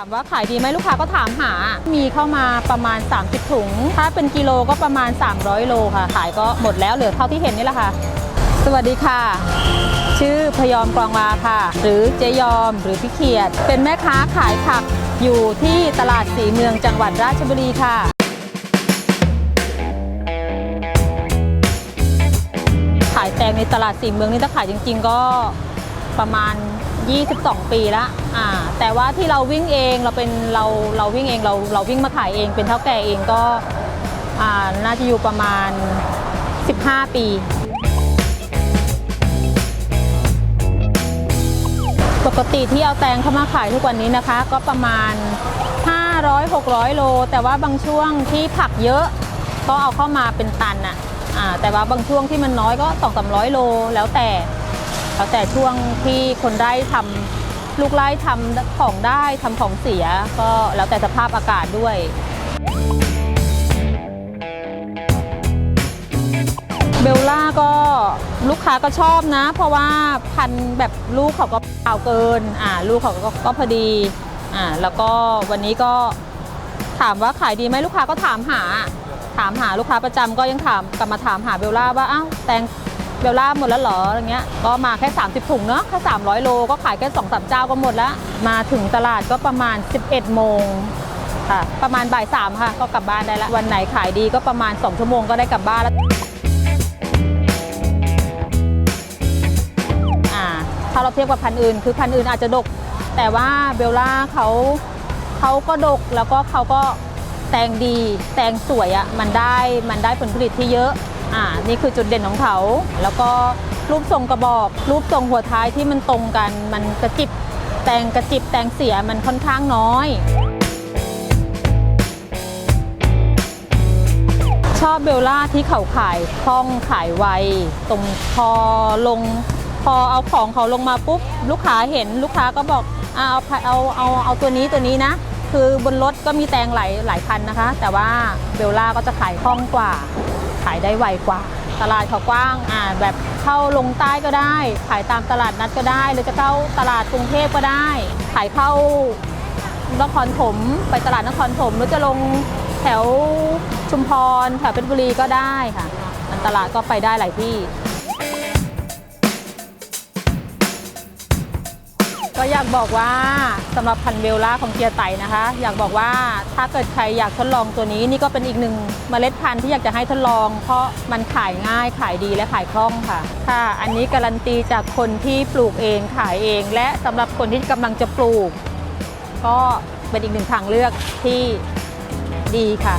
ามว่าขายดีไหมลูกค้าก็ถามหา มีเข้ามาประมาณ 30 ถุง ถ้าเป็นกิโลก็ประมาณ 300 โลค่ะ ขายก็หมดแล้วเหลือเท่าที่เห็นนี่แหละค่ะ สวัสดีค่ะ ชื่อพยอมกรองวาค่ะ หรือเจยอมหรือพี่เขียด เป็นแม่ค้าขายผักอยู่ที่ตลาดสีเมืองจังหวัดราชบุรีค่ะขายแตงในตลาดสีเมืองนี่ถ้าขายจริง ๆ ก็ประมาณ 22 ปีละอ่าแต่ว่าที่เราวิ่งเองเราเป็นเราเราวิ่งเองเราเราวิ่งมาขายเอง เป็นเท่าแก่เองก็อ่าน่าจะอยู่ประมาณ 15 ปีปกติที่เอาแตงเข้ามาขายทุกวันนี้นะคะ ก็ประมาณ 500-600 โล แต่ว่าบางช่วงที่ผักเยอะ ก็เอาเข้ามาเป็นตันอะอ่าแต่ว่าบางช่วงที่มันน้อยก็ 2-300 โลแล้วแต่ แล้วแต่ช่วงที่คนไร่ทำลูกไร่ทำของได้ทำของเสีย ก็แล้วแต่สภาพอากาศด้วยเบลล่าก็ลูกค้าก็ชอบนะ เพราะว่าพันแบบลูกเขาก็เปล่าเกินอ่าลูกเขาก็ก็พอดีอ่าแล้วก็วันนี้ก็ถามว่าขายดีไหมลูกค้าก็ถามหา ถามหาลูกค้าประจำก็ยังถามกลับมาถามหาเบลล่าว่าอ้าวแตง เบลล่าหมดแล้วเหรออะไรเงี้ยก็มาแค่ 30 ถุงเนาะแค่300 โลก็ขายแค่2อสเจ้าก็หมดแล้ว มาถึงตลาดก็ประมาณ 11 โมงค่ะประมาณบ่ายสามค่ะ ก็กลับบ้านได้แล้ว วันไหนขายดีก็ประมาณ 2 ชั่วโมงก็ได้กลับบ้านแล้วอ่าถ้าเราเทียบกับพันอื่น คือพันอื่นอาจจะดก แต่ว่าเบลล่าเขาเขาก็ดกแล้วก็เขาก็แตงดีแตงสวยอะ่ะมันได้มันได้ผลผลิตที่เยอะ อ่านี่คือจุดเด่นของเขา แล้วก็รูปทรงกระบอก รูปทรงหัวท้ายที่มันตรงกัน มันกระจิบแตงกระจิบแตงเสียมันค่อนข้างน้อย ชอบเบลล่าที่เขาขายคล่องขายไว ตรงพอลง พอเอาของเขาลงมาปุ๊บ ลูกค้าเห็นลูกค้าก็บอกอ่าเอาเอาเอาเอาตัวนี้ตัวนี้นะคือบนรถก็มีแตงหลายหลายพันนะคะ แต่ว่าเบลล่าก็จะขายคล่องกว่า ขายได้ไวกว่า ตลาดเขากว้างอ่าแบบเข้าลงใต้ก็ได้ ขายตามตลาดนัดก็ได้ หรือจะเข้าตลาดกรุงเทพก็ได้ ขายเข้านครถมไปตลาดนครถมหรือจะลงแถวชุมพรแถวเพชรบุรีก็ได้ค่ะ ตลาดก็ไปได้หลายที่ ก็อยากบอกว่าสำหรับพันธุ์เบลล่าของเกียร์ไตนะคะ อยากบอกว่าถ้าเกิดใครอยากทดลองตัวนี้นี่ก็เป็นอีกหนึ่งเมล็ดพันธุ์ที่อยากจะให้ทดลอง เพราะมันขายง่ายขายดีและขายคล่องค่ะ ค่ะ อันนี้การันตีจากคนที่ปลูกเองขายเอง และสำหรับคนที่กำลังจะปลูก ก็เป็นอีกหนึ่งทางเลือกที่ดีค่ะ